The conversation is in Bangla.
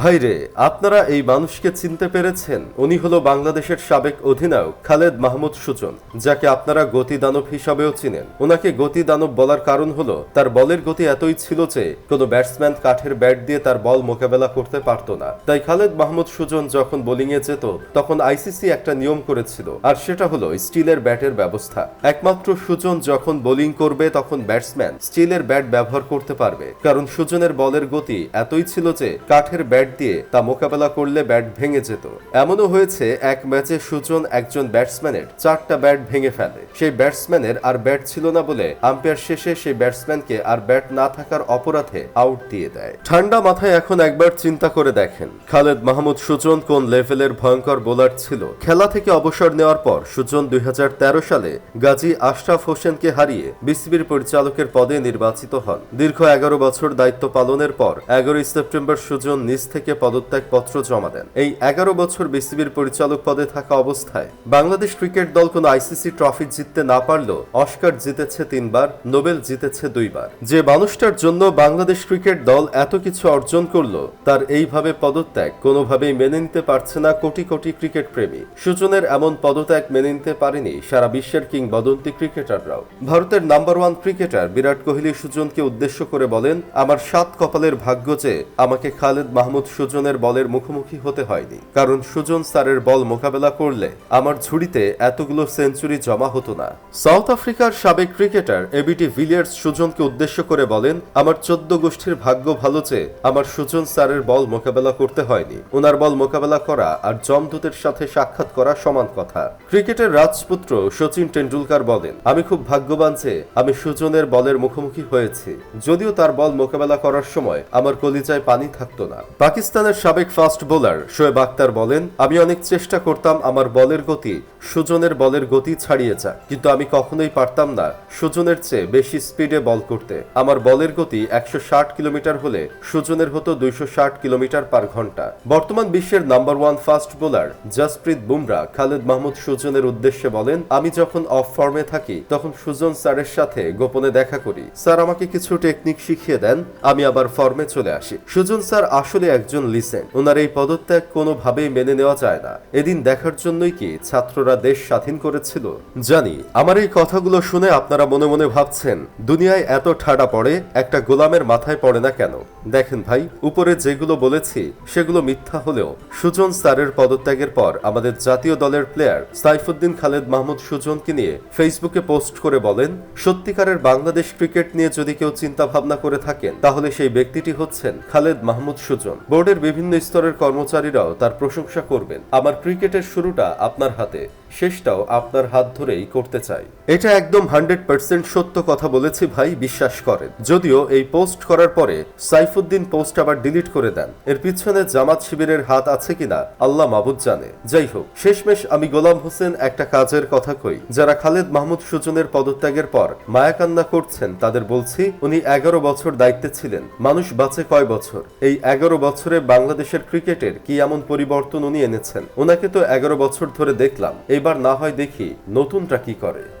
ভাইরে, আপনারা এই মানুষকে চিনতে পেরেছেন। উনি হলো বাংলাদেশের সাবেক অধিনায়ক খালেদ মাহমুদ সুজন, যাকে আপনারা গতি দানব হিসাবেও চিনেন। ওনাকে গতি দানব বলার কারণ হলো, তার বলের গতি এতই ছিল যে, কোনো ব্যাটসম্যান কাঠের ব্যাট দিয়ে তার বল মোকাবেলা করতে পারতো না। তাই খালেদ মাহমুদ সুজন যখন বোলিংয়ে যেত, তখন আইসিসি একটা নিয়ম করেছিল, আর সেটা হলো স্টিলের ব্যাটের ব্যবস্থা। একমাত্র সুজন যখন বোলিং করবে, তখন ব্যাটসম্যান স্টিলের ব্যাট ব্যবহার করতে পারবে। কারণ সুজনের বলের গতি এতই ছিল যে, কাঠের ব্যাট দিয়ে তা মোকাবেলা করলে ব্যাট ভেঙে যেত। এমনও হয়েছে, এক ম্যাচে সুজন একজন ব্যাটসম্যানের চারটা ব্যাট ভেঙে ফেলে। সেই ব্যাটসম্যানের আর ব্যাট ছিল না বলে আম্পায়ার শেষে সেই ব্যাটসম্যানকে আর ব্যাট না থাকার অপরাধে আউট দিয়ে দেয়। ঠান্ডা মাথায় এখন একবার চিন্তা করে দেখেন, খালেদ মাহমুদ সুজন কোন লেভেলের ভয়ঙ্কর বোলার ছিল? খেলা থেকে অবসর নেওয়ার পর সুজন দুই হাজার তেরো সালে গাজী আশরাফ হোসেনকে হারিয়ে বিসিবির পরিচালকের পদে নির্বাচিত হন। দীর্ঘ এগারো বছর দায়িত্ব পালনের পর এগারোই সেপ্টেম্বর সুজন নিজ থেকে পদত্যাগ পত্র জমা দেন। এই এগারো বছর বিসিবির পরিচালক পদে থাকা অবস্থায় বাংলাদেশ ক্রিকেট দল কোনো আইসিসি ট্রফি জিততে না পারলেও অস্কার জিতেছে তিনবার, নোবেল জিতেছে দুইবার। যে মানুষটার জন্য বাংলাদেশ ক্রিকেট দল এত কিছু অর্জন করল, তার এইভাবে পদত্যাগ কোনোভাবেই মেনে নিতে পারছে না কোটি কোটি ক্রিকেট প্রেমী সুজনের এমন পদত্যাগ মেনে নিতে পারেনি সারা বিশ্বের কিংবদন্তি ক্রিকেটাররাও। ভারতের number one cricketer Virat Kohli সুজনকে উদ্দেশ্য করে বলেন, আমার সাত কপালের ভাগ্য যে আমাকে খালেদ মাহমুদ সুজনের বলের মুখোমুখি হতে হয়নি। কারণ সুজন স্যারের বল মোকাবেলা করলে আমার ঝুড়িতে এতগুলো সেঞ্চুরি জমা হতো না। সাউথ আফ্রিকার সাবেক ক্রিকেটার এবিটি ভিলিয়ার্স সুজনকে উদ্দেশ্য করে বলেন, আমার চোদ্দ গোষ্ঠীর ভাগ্য ভালো যে আমার সুজন স্যারের বল মোকাবেলা করতে হয়নি। ওনার বল মোকাবেলা করা আর জমদূতের সাথে সাক্ষাৎ করা সমান কথা। ক্রিকেটের রাজপুত্র সচিন টেন্ডুলকার বলেন, আমি খুব ভাগ্যবান যে আমি সুজনের বলের মুখোমুখি হয়েছি। যদিও তার বল মোকাবেলা করার সময় আমার কলিজায় পানি থাকতো না। পাকিস্তানের সাবেক ফাস্ট বোলার শোয়েব আক্তার বলেন, আমি অনেক চেষ্টা করতাম আমার বলের গতি, সুজনের বলের গতি ছাড়িয়ে যাক, কিন্তু আমি কখনোই পারতাম না সুজনের চেয়ে বেশি স্পিডে বল করতে। আমার বলের গতি একশো ষাট কিলোমিটার হলে সুজনের হতো দুইশো ষাট কিলোমিটার পার ঘণ্টা। বর্তমান বিশ্বের number one fast bowler Jasprit Bumrah Khaled Mahmud সুজনের উদ্দেশ্যে বলেন, আমি যখন অফ ফর্মে থাকি, তখন সুজন স্যারের সাথে গোপনে দেখা করি। স্যার আমাকে কিছু টেকনিক শিখিয়ে দেন, আমি আবার ফর্মে চলে আসি। সুজন স্যার আসলে একজন লিসেন। ওনার এই পদত্যাগ কোনোভাবেই মেনে নেওয়া যায় না। এদিন দেখার জন্যই কি ছাত্ররা দেশ স্বাধীন করেছিল? জানি। আমার এই কথাগুলো শুনে আপনারা মনে মনে ভাবছেন, দুনিয়ায় এত ঠাডা পড়ে, একটা গোলামের মাথায় পড়ে না কেন? দেখেন ভাই, উপরে যেগুলো বলেছি, সেগুলো মিথ্যা হলেও সুজন স্যারের পদত্যাগের পর আমাদের জাতীয় দলের প্লেয়ার সাইফুদ্দিন খালেদ মাহমুদ সুজনকে নিয়ে ফেসবুকে পোস্ট করে বলেন, সত্যিকারের বাংলাদেশ ক্রিকেট নিয়ে যদি কেউ চিন্তা ভাবনা করে থাকেন, তাহলে সেই ব্যক্তিটি হচ্ছেন খালেদ মাহমুদ সুজন। বোর্ডের বিভিন্ন স্তরের কর্মচারীরাও তার প্রশংসা করবেন। আমার ক্রিকেটের শুরুটা আপনার হাতে। শেষটাও আপনার হাত ধরেই করতে চাই। এটা একদম হান্ড্রেড পার্সেন্ট সত্য কথা বলেছি ভাই, বিশ্বাস করেন। যদিও এই পোস্ট করার পরে সাইফুদ্দিন পোস্ট আবার ডিলিট করে দেন। এর পিছনে জামাত শিবিরের হাত আছে কিনা, আল্লাহ মাবুদ জানে। যাই হোক, শেষমেশ আমি গোলাম হোসেন একটা কাজের কথা কই, যারা খালেদ মাহমুদ সুজনের পদত্যাগের পর মায়াকান্না করছেন তাদের বলছি, উনি এগারো বছর দায়িত্বে ছিলেন। মানুষ বাঁচে কয় বছর? এই এগারো বছরে বাংলাদেশের ক্রিকেটের কি এমন পরিবর্তন উনি এনেছেন? ওনাকে তো এগারো বছর ধরে দেখলাম। এবার না হয় দেখি নতুনটা কি করে।